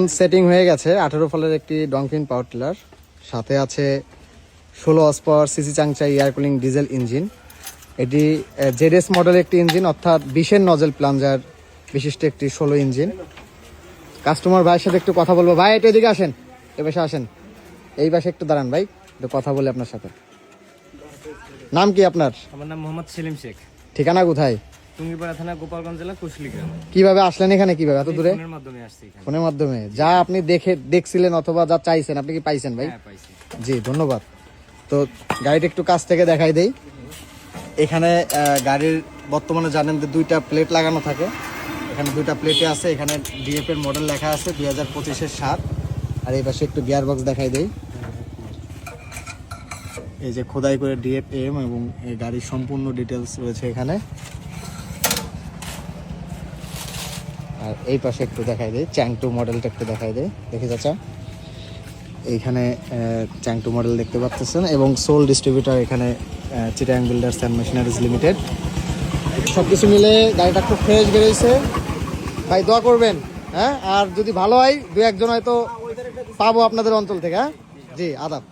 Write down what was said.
এখন সেটিং হয়ে গেছে আঠারো ফলের একটি ডংফিন পাওয়ার টিলার সাথে আছে ষোলো horsepower CC Changchai air cooling diesel engine এটি জেডএস মডেলের একটি ইঞ্জিন অর্থাৎ বিশের নজেল প্লাঞ্জার বিশিষ্ট একটি ষোলো ইঞ্জিন কাস্টমার ভাইয়ের সাথে একটু কথা বলব। ভাই একটু এদিকে আসেন। এ পাশে আসেন। এই পাশে একটু দাঁড়ান ভাই একটু কথা বলে আপনার সাথে। নাম কি আপনার? আমার নাম মোহাম্মদ সেলিম শেখ। ঠিকানা কোথায়? টুঙ্গিপাড়া থানা গোপালগঞ্জ জেলা কুশলি গ্রাম। কীভাবে আসলেন এখানে? কীভাবে? এত দূরে? ফোনের মাধ্যমে আসছি এখানে। ফোনের মাধ্যমে। যা আপনি দেখে দেখছিলেন অথবা যা চাইছেন আপনি কি পাইছেন ভাই? হ্যাঁ পাইছি। জি ধন্যবাদ। তো গাড়িটা একটু কাছ থেকে দেখাই দেই। এখানে গাড়ির বর্তমানে জানেন যে দুইটা প্লেট লাগানো থাকে। এখানে দুইটা প্লেটে আছে। এখানে ডিএফ এর মডেল লেখা আছে দুই হাজার পঁচিশের সাত। আর এই পাশে একটু গিয়ার বক্স দেখাই দেই। এই যে খোদাই করে ডিএফ এম এবং এই গাড়ির সম্পূর্ণ ডিটেলস রয়েছে এখানে। আর এই পাশে একটু দেখাই দেই চ্যাংটু মডেলটা একটু দেখাই দেই। দেখে যাচ্ছা এইখানে চ্যাংটু মডেল দেখতে পাচ্ছেন এবং সোল ডিস্ট্রিবিউটার এখানে Chittagong builders and machineries limited. সব কিছু মিলে গাড়িটা খুব ফ্রেশ বেরিয়েছে। ভাই, দোয়া করবেন হ্যাঁ? আর যদি ভালো হয় দু একজন হয়তো পাবো আপনাদের অঞ্চল থেকে হ্যাঁ? জি, আদাব।